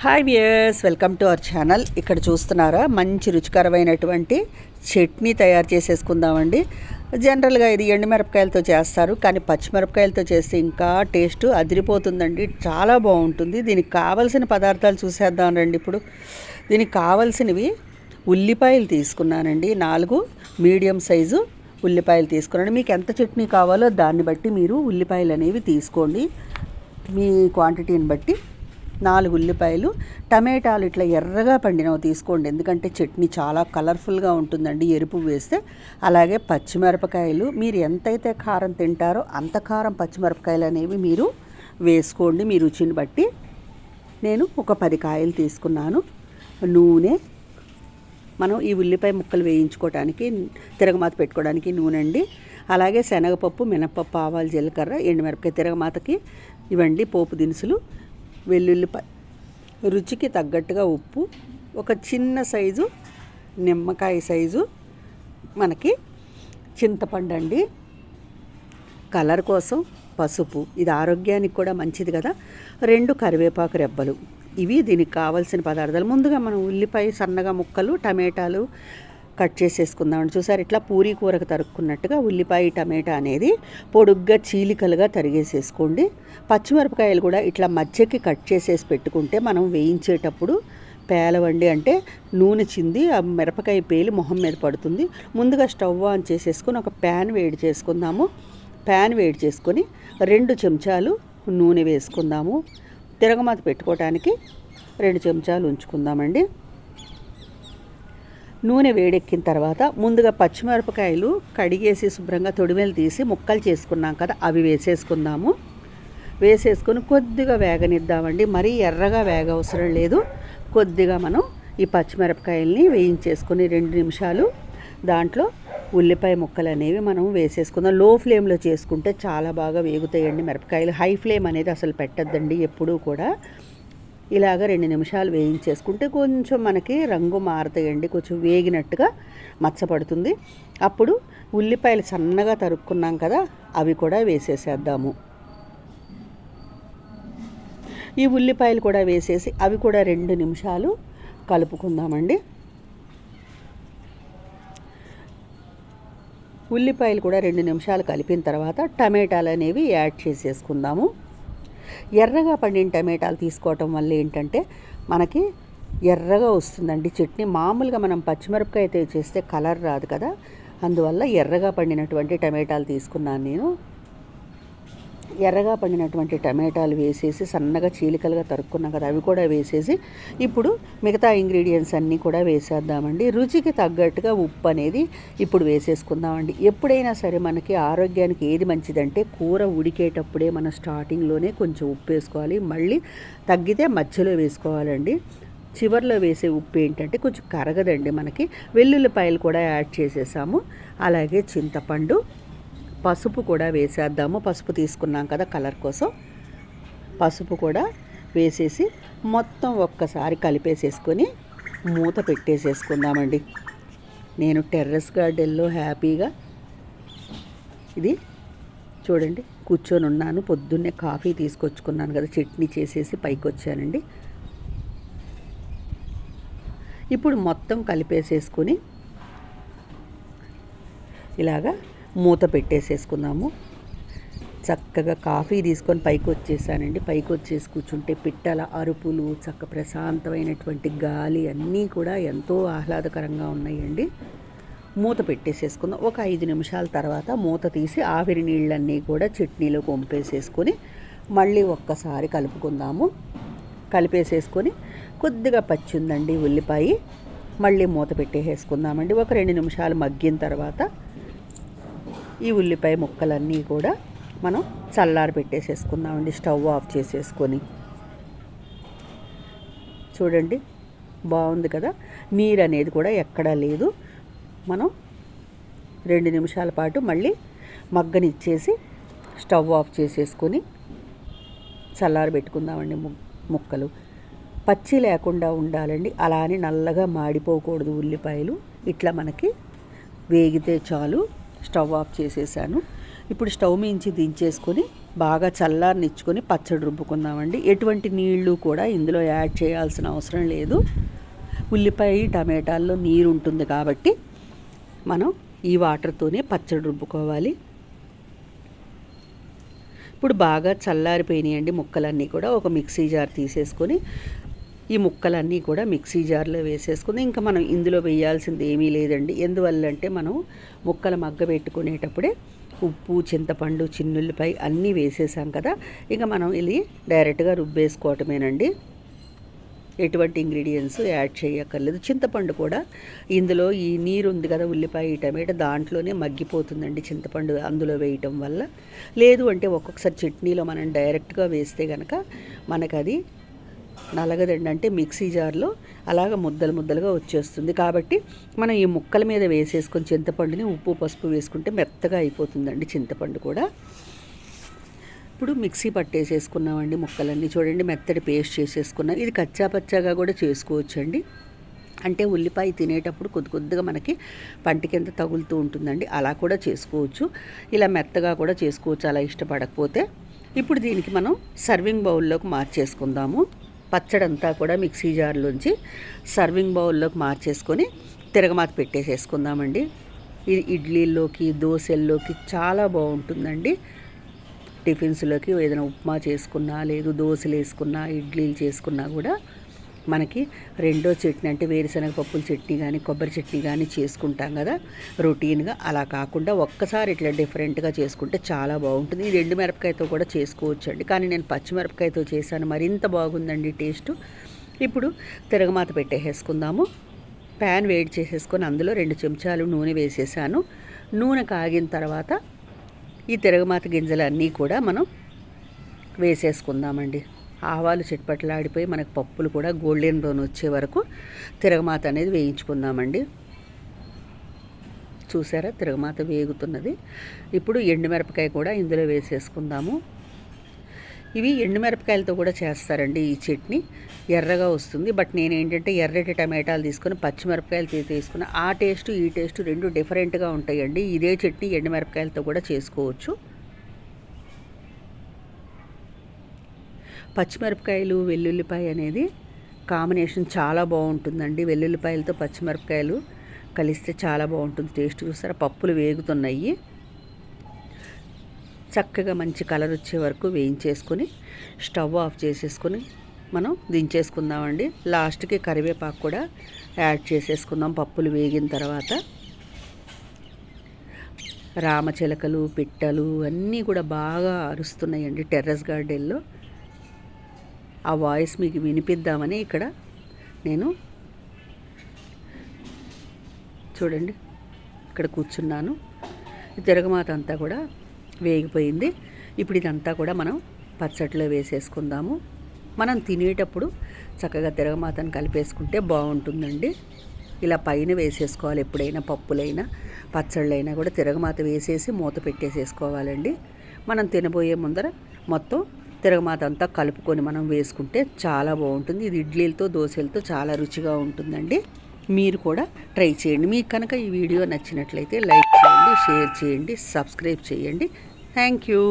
Hi viewers welcome to our channel. ఇక్కడ చూస్తున్నారా మంచి రుచికరమైనటువంటి చట్నీ తయారు చేసేసుకుందామండి. జనరల్గా ఇది ఎండుమిరపకాయలతో చేస్తారు కానీ పచ్చిమిరపకాయలతో చేస్తే ఇంకా టేస్ట్ అదిరిపోతుందండి. చాలా బాగుంటుంది. దీనికి కావలసిన పదార్థాలు చూసేద్దాం రండి ఇప్పుడు. దీనికి కావలసినవి ఉల్లిపాయలు తీసుకున్నానండి. నాలుగు మీడియం సైజు ఉల్లిపాయలు తీసుకున్నాను. మీకు ఎంత చట్నీ కావాలో దాన్ని బట్టి మీరు ఉల్లిపాయలు అనేవి తీసుకోండి. మీ క్వాంటిటీని బట్టి నాలుగు ఉల్లిపాయలు. టమాటాలు ఇట్లా ఎర్రగా పండినవి తీసుకోండి. ఎందుకంటే చట్నీ చాలా కలర్ఫుల్గా ఉంటుందండి ఎరుపు వేస్తే. అలాగే పచ్చిమిరపకాయలు. మీరు ఎంతైతే కారం తింటారో అంత కారం పచ్చిమిరపకాయలు అనేవి మీరు వేసుకోండి. మీ రుచిని బట్టి నేను ఒక పది కాయలు తీసుకున్నాను. నూనె. మనం ఈ ఉల్లిపాయ ముక్కలు వేయించుకోవడానికి తిరగమాత పెట్టుకోవడానికి నూనె అండి. అలాగే శనగపప్పు మినపప్పు ఆవాలు జీలకర్ర ఎండుమిరపకాయ తిరగమాతకి ఇవండి పోపు దినుసులు. వెల్లుల్లిపాయ. రుచికి తగ్గట్టుగా ఉప్పు ఒక చిన్న సైజు నిమ్మకాయ సైజు మనకి చింతపండు అండి. కలర్ కోసం పసుపు ఇది ఆరోగ్యానికి కూడా మంచిది కదా. రెండు కరివేపాకు రెబ్బలు ఇవి దీనికి కావాల్సిన పదార్థాలు. ముందుగా మనం ఉల్లిపాయ సన్నగా ముక్కలు టమాటాలు కట్ చేసేసుకుందామండి. చూసారు ఇట్లా పూరీ కూరకు తరుక్కున్నట్టుగా ఉల్లిపాయ టమాటా అనేది పొడుగ్గా చీలికలుగా తరిగేసేసుకోండి. పచ్చిమిరపకాయలు కూడా ఇట్లా మధ్యకి కట్ చేసేసి పెట్టుకుంటే మనం వేయించేటప్పుడు పేలవండి అంటే నూనె చింది ఆ మిరపకాయ పేలి మొహం మీద పడుతుంది. ముందుగా స్టవ్ ఆన్ చేసేసుకొని ఒక ప్యాన్ వేడి చేసుకుందాము. ప్యాన్ వేడి చేసుకొని రెండు చెంచాలు నూనె వేసుకుందాము. తిరగమాత పెట్టుకోవటానికి రెండు చెంచాలు ఉంచుకుందామండి. నూనె వేడెక్కిన తర్వాత ముందుగా పచ్చిమిరపకాయలు కడిగేసి శుభ్రంగా తొడిమెలు తీసి ముక్కలు చేసుకున్నాం కదా అవి వేసేసుకుందాము. వేసేసుకొని కొద్దిగా వేగనిద్దామండి. మరీ ఎర్రగా వేగ అవసరం లేదు. కొద్దిగా మనం ఈ పచ్చిమిరపకాయల్ని వేయించేసుకొని రెండు నిమిషాలు దాంట్లో ఉల్లిపాయ ముక్కలు అనేవి మనం వేసేసుకుందాం. లో ఫ్లేమ్లో చేసుకుంటే చాలా బాగా వేగుతాయండి మిరపకాయలు. హై ఫ్లేమ్ అనేది అసలు పెట్టద్దండి ఎప్పుడూ కూడా. ఇలాగ రెండు నిమిషాలు వేయించేసుకుంటే కొంచెం మనకి రంగు మారుతాయండి. కొంచెం వేగినట్టుగా మచ్చపడుతుంది. అప్పుడు ఉల్లిపాయలు సన్నగా తరుక్కున్నాం కదా అవి కూడా వేసేసేద్దాము. ఈ ఉల్లిపాయలు కూడా వేసేసి అవి కూడా రెండు నిమిషాలు కలుపుకుందామండి. ఉల్లిపాయలు కూడా రెండు నిమిషాలు కలిపిన తర్వాత టమాటాలు అనేవి యాడ్ చేసేసుకుందాము. ఎర్రగా పండిన టమాటాలు తీసుకోవటం వల్ల ఏంటంటే మనకి ఎర్రగా వస్తుందండి చట్నీ. మామూలుగా మనం పచ్చిమిరపకాయ అయితే చేస్తే కలర్ రాదు కదా. అందువల్ల ఎర్రగా పండినటువంటి టమాటాలు తీసుకున్నాను నేను. ఎర్రగా పండినటువంటి టమాటాలు వేసేసి సన్నగా చీలికలుగా తరుక్కున్నాం కదా అవి కూడా వేసేసి ఇప్పుడు మిగతా ఇంగ్రీడియంట్స్ అన్నీ కూడా వేసేద్దామండి. రుచికి తగ్గట్టుగా ఉప్పు అనేది ఇప్పుడు వేసేసుకుందామండి. ఎప్పుడైనా సరే మనకి ఆరోగ్యానికి ఏది మంచిదంటే కూర ఉడికేటప్పుడే మనం స్టార్టింగ్లోనే కొంచెం ఉప్పు వేసుకోవాలి. మళ్ళీ తగ్గితే మధ్యలో వేసుకోవాలండి. చివరిలో వేసే ఉప్పు ఏంటంటే కొంచెం కరగదండి మనకి. వెల్లుల్లిపాయలు కూడా యాడ్ చేసేసాము. అలాగే చింతపండు పసుపు కూడా వేసేద్దాము. పసుపు తీసుకున్నాం కదా కలర్ కోసం. పసుపు కూడా వేసేసి మొత్తం ఒక్కసారి కలిపేసేసుకొని మూత పెట్టేసేసుకుందామండి. నేను టెర్రస్ గార్డెన్లో హ్యాపీగా ఇది చూడండి కూర్చొని ఉన్నాను. పొద్దున్నే కాఫీ తీసుకొచ్చుకున్నాను కదా చట్నీ చేసేసి పైకి వచ్చానండి ఇప్పుడు మొత్తం కలిపేసేసుకొని ఇలాగా మూత పెట్టేసేసుకుందాము. చక్కగా కాఫీ తీసుకొని పైకి వచ్చేసానండి. పైకి వచ్చేసి కూర్చుంటే పిట్టల అరుపులు చక్క ప్రశాంతమైనటువంటి గాలి అన్నీ కూడా ఎంతో ఆహ్లాదకరంగా ఉన్నాయండి. మూత పెట్టేసేసుకుందాం. ఒక ఐదు నిమిషాల తర్వాత మూత తీసి ఆవిరి నీళ్ళన్నీ కూడా చట్నీలో కొంపేసేసుకొని మళ్ళీ ఒక్కసారి కలుపుకుందాము. కలిపేసేసుకొని కొద్దిగా పచ్చిందండి ఉల్లిపాయ. మళ్ళీ మూత పెట్టేసేసుకుందామండి. ఒక రెండు నిమిషాలు మగ్గిన తర్వాత ఈ ఉల్లిపాయ ముక్కలన్నీ కూడా మనం చల్లారి పెట్టేసేసుకుందామండి స్టవ్ ఆఫ్ చేసేసుకొని. చూడండి బాగుంది కదా? నీరు అనేది కూడా ఎక్కడా లేదు. మనం రెండు నిమిషాల పాటు మళ్ళీ మగ్గనిచ్చేసి స్టవ్ ఆఫ్ చేసేసుకొని చల్లారి పెట్టుకుందామండి ముక్కలు. పచ్చి లేకుండా ఉండాలండి. అలానే నల్లగా మాడిపోకూడదు ఉల్లిపాయలు. ఇట్లా మనకి వేగితే చాలు. స్టవ్ ఆఫ్ చేసేసాను. ఇప్పుడు స్టవ్ మించి దించేసుకొని బాగా చల్లారనిచ్చుకొని పచ్చడి రుబ్బుకుందామండి. ఎటువంటి నీళ్ళు కూడా ఇందులో యాడ్ చేయాల్సిన అవసరం లేదు. ఉల్లిపాయ టమాటాల్లో నీరు ఉంటుంది కాబట్టి మనం ఈ వాటర్తోనే పచ్చడి రుబ్బుకోవాలి. ఇప్పుడు బాగా చల్లారిపోయినాయండి ముక్కలన్నీ కూడా. ఒక మిక్సీ జార్ తీసేసుకొని ఈ ముక్కలన్నీ కూడా మిక్సీ జార్లో వేసేసుకుని ఇంకా మనం ఇందులో వేయాల్సింది ఏమీ లేదండి. ఎందువల్ల అంటే మనం ముక్కలు మగ్గ పెట్టుకునేటప్పుడే ఉప్పు చింతపండు చిన్నుల్లిపై అన్నీ వేసేసాం కదా. ఇక మనం ఇది డైరెక్ట్గా రుబ్బేసుకోవటమేనండి. ఎటువంటి ఇంగ్రీడియంట్స్ యాడ్ చేయక్కర్లేదు. చింతపండు కూడా ఇందులో ఈ నీరు ఉంది కదా ఉల్లిపాయ టమాటా దాంట్లోనే మగ్గిపోతుందండి చింతపండు అందులో వేయటం వల్ల. లేదు అంటే ఒక్కొక్కసారి చట్నీలో మనం డైరెక్ట్గా వేస్తే కనుక మనకు అది నలగదండి అంటే మిక్సీ జార్లో అలాగ ముద్దలు ముద్దలుగా వచ్చేస్తుంది. కాబట్టి మనం ఈ ముక్కల మీద వేసేసుకొని చింతపండుని ఉప్పు పసుపు వేసుకుంటే మెత్తగా అయిపోతుందండి చింతపండు కూడా. ఇప్పుడు మిక్సీ పట్టేసేసుకున్నామండి ముక్కలన్నీ. చూడండి మెత్తడి పేస్ట్ చేసేసుకున్నాం. ఇది కచ్చా పచ్చాగా కూడా చేసుకోవచ్చండి. అంటే ఉల్లిపాయ తినేటప్పుడు కొద్ది కొద్దిగా మనకి పంటి కింద తగులుతూ ఉంటుందండి. అలా కూడా చేసుకోవచ్చు. ఇలా మెత్తగా కూడా చేసుకోవచ్చు. అలా ఇష్టపడకపోతే. ఇప్పుడు దీనికి మనం సర్వింగ్ బౌల్లోకి మార్చేసుకుందాము. పచ్చడంతా కూడా మిక్సీ జార్లోంచి సర్వింగ్ బౌల్లోకి మార్చేసుకొని తిరగమాత పెట్టేసేసుకుందామండి. ఇది ఇడ్లీల్లోకి దోశల్లోకి చాలా బాగుంటుందండి. టిఫిన్స్లోకి ఏదైనా ఉప్మా చేసుకున్నా లేదు దోశలు వేసుకున్నా ఇడ్లీలు చేసుకున్నా కూడా మనకి రెండో చట్నీ అంటే వేరుశనగ పప్పుల చట్నీ కానీ కొబ్బరి చట్నీ కానీ చేసుకుంటాం కదా. రొటీన్గా అలా కాకుండా ఒక్కసారి ఇట్లా డిఫరెంట్గా చేసుకుంటే చాలా బాగుంటుంది. ఈ రెండు మిరపకాయతో కూడా చేసుకోవచ్చు అండి కానీ నేను పచ్చిమిరపకాయతో చేశాను. మరింత బాగుందండి టేస్ట్. ఇప్పుడు తిరగమాత పెట్టేసేసుకుందాము. ప్యాన్ వేడి చేసేసుకొని అందులో రెండు చెంచాలు నూనె వేసేసాను. నూనె కాగిన తర్వాత ఈ తిరగమాత గింజలన్నీ కూడా మనం వేసేసుకుందామండి. ఆవాలు చిట్పట్లాడిపోయి మనకు పప్పులు కూడా గోల్డెన్ బ్రౌన్ వచ్చే వరకు తిరగమాత అనేది వేయించుకుందామండి. చూసారా? తిరగమాత వేగుతున్నది. ఇప్పుడు ఎండుమిరపకాయ కూడా ఇందులో వేసేసుకుందాము. ఇవి ఎండుమిరపకాయలతో కూడా చేస్తారండి ఈ చట్నీ. ఎర్రగా వస్తుంది. బట్ నేను ఏంటంటే ఎర్రటి టమాటాలు తీసుకొని పచ్చిమిరపకాయలు తీసుకుని ఆ టేస్ట్ ఈ టేస్ట్ రెండు డిఫరెంట్గా ఉంటాయండి. ఇదే చట్నీ ఎండుమిరపకాయలతో కూడా చేసుకోవచ్చు. పచ్చిమిరపకాయలు వెల్లుల్లిపాయ అనేది కాంబినేషన్ చాలా బాగుంటుందండి. వెల్లుల్లిపాయలతో పచ్చిమిరపకాయలు కలిస్తే చాలా బాగుంటుంది. టేస్ట్ చూస్తారా పప్పులు వేగుతున్నాయి. చక్కగా మంచి కలర్ వచ్చే వరకు వేయించేసుకొని స్టవ్ ఆఫ్ చేసేసుకొని మనం దించేసుకుందామండి. లాస్ట్కి కరివేపాకు కూడా యాడ్ చేసేసుకుందాం పప్పులు వేగిన తర్వాత. రామచిలకలు పిట్టలు అన్నీ కూడా బాగా అరుస్తున్నాయండి టెర్రస్ గార్డెన్లో. ఆ వాయిస్ మీకు వినిపిద్దామని ఇక్కడ నేను చూడండి ఇక్కడ కూర్చున్నాను. తిరగమాత అంతా కూడా వేగిపోయింది. ఇప్పుడు ఇదంతా కూడా మనం పచ్చట్లో వేసేసుకుందాము. మనం తినేటప్పుడు చక్కగా తిరగమాతను కలిపేసుకుంటే బాగుంటుందండి. ఇలా పైన వేసేసుకోవాలి ఎప్పుడైనా పప్పులైనా పచ్చళ్ళైనా కూడా తిరగమాత వేసేసి మూత పెట్టేసేసుకోవాలండి. మనం తినబోయే ముందర మొత్తం తిరగమాత అంతా కలుపుకొని మనం వేసుకుంటే చాలా బాగుంటుంది. ఇది ఇడ్లీలతో దోశలతో చాలా రుచిగా ఉంటుందండి. మీరు కూడా ట్రై చేయండి. మీకు కనుక ఈ వీడియో నచ్చినట్లయితే లైక్ చేయండి షేర్ చేయండి సబ్స్క్రైబ్ చేయండి. Thank you.